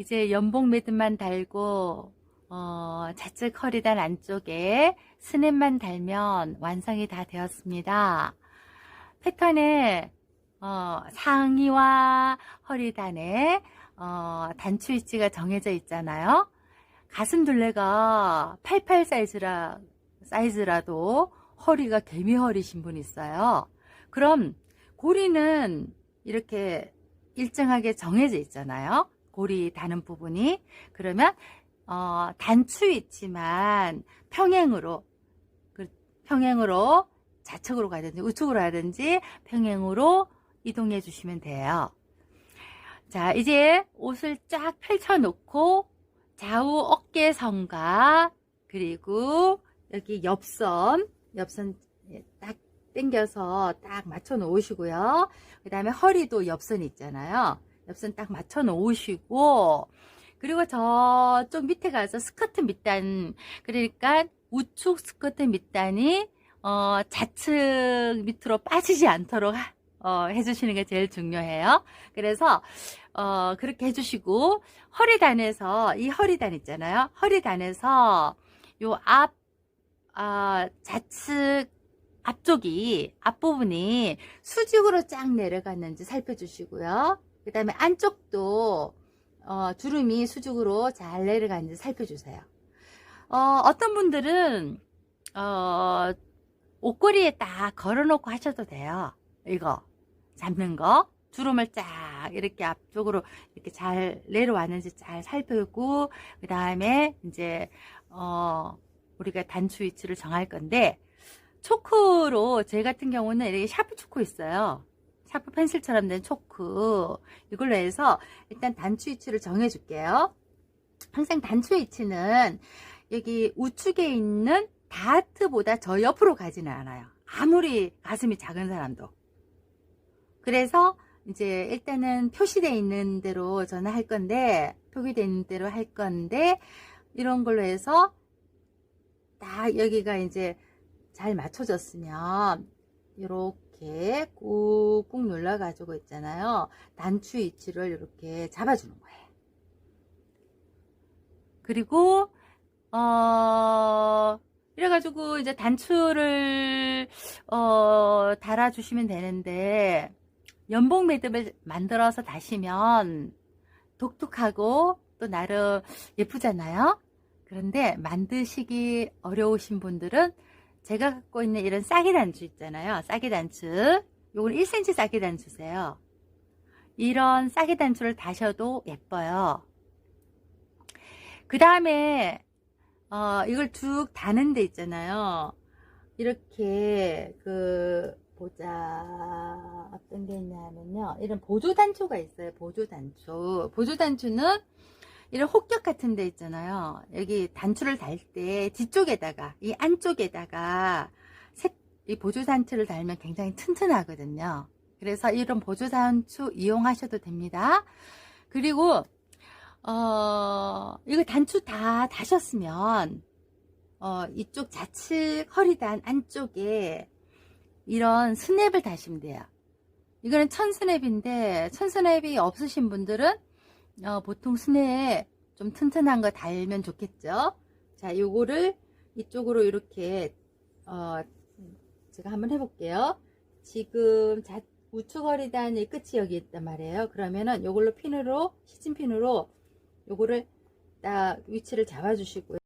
이제 연봉 매듭만 달고 어, 좌측 허리단 안쪽에 스냅만 달면 완성이 다 되었습니다. 패턴에 어, 상의와 허리단에 어, 단추 위치가 정해져 있잖아요. 가슴 둘레가 88 사이즈라, 사이즈라도 허리가 개미허리신 분 있어요. 그럼 고리는 이렇게 일정하게 정해져 있잖아요. 고리 다는 부분이. 그러면 어, 단추 위치만 평행으로 그 평행으로 좌측으로 가든지 우측으로 가든지 평행으로 이동해 주시면 돼요. 자, 이제 옷을 쫙 펼쳐 놓고 좌우 어깨선과 그리고 여기 옆선, 옆선 딱 당겨서 딱 맞춰 놓으시고요. 그 다음에 허리도 옆선 있잖아요. 옆선 딱 맞춰 놓으시고, 그리고 저쪽 밑에 가서 스커트 밑단, 그러니까 우측 스커트 밑단이, 어, 좌측 밑으로 빠지지 않도록, 어, 해주시는 게 제일 중요해요. 그래서, 어, 그렇게 해주시고, 허리단에서, 이 허리단 있잖아요. 허리단에서, 요 앞, 아, 좌측 앞쪽이, 앞부분이 수직으로 쫙 내려갔는지 살펴주시고요. 그 다음에 안쪽도, 어, 주름이 수직으로 잘 내려갔는지 살펴주세요. 어, 어떤 분들은, 어, 옷걸이에 딱 걸어놓고 하셔도 돼요. 이거. 잡는 거. 주름을 쫙 이렇게 앞쪽으로 이렇게 잘 내려왔는지 잘 살펴보고, 그 다음에 이제, 어, 우리가 단추 위치를 정할 건데, 초크로, 제 같은 경우는 이렇게 샤프 초크 있어요. 샤프 펜슬처럼 된 초크. 이걸로 해서 일단 단추 위치를 정해 줄게요. 항상 단추 위치는 여기 우측에 있는 다트보다 저 옆으로 가지는 않아요. 아무리 가슴이 작은 사람도. 그래서 이제 일단은 표시되어 있는 대로 저는 할 건데, 표기되어 있는 대로 할 건데, 이런 걸로 해서 딱 여기가 이제 잘 맞춰졌으면, 이렇게 꾹 꾹 눌러 가지고 있잖아요. 단추 위치를 이렇게 잡아주는 거예요. 그리고, 어, 이래 가지고 이제 단추를, 어, 달아 주시면 되는데, 연봉 매듭을 만들어서 다시면 독특하고 또 나름 예쁘잖아요. 그런데 만드시기 어려우신 분들은 제가 갖고 있는 이런 싸기 단추 있잖아요. 싸기 단추. 요건 1cm 싸기 단추세요. 이런 싸기 단추를 다셔도 예뻐요. 그 다음에 어, 이걸 쭉 다는 데 있잖아요. 이렇게 그 보자 어떤 게 있냐면요. 이런 보조 단추가 있어요. 보조 단추. 보조 단추는 이런 혹격 같은 데 있잖아요. 여기 단추를 달 때 뒤쪽에다가 이 안쪽에다가 색, 이 보조 단추를 달면 굉장히 튼튼하거든요. 그래서 이런 보조 단추 이용하셔도 됩니다. 그리고 어, 이거 단추 다 다셨으면 어, 이쪽 좌측 허리단 안쪽에 이런 스냅을 다시면 돼요. 이거는 천 스냅인데 천 스냅이 없으신 분들은 어, 보통 스냅 좀 튼튼한 거 달면 좋겠죠. 자, 요거를 이쪽으로 이렇게 어, 제가 한번 해볼게요. 지금 자, 우측 허리단의 끝이 여기 있단 말이에요. 그러면은 요걸로 핀으로 시즌 핀으로 요거를 딱 위치를 잡아주시고요.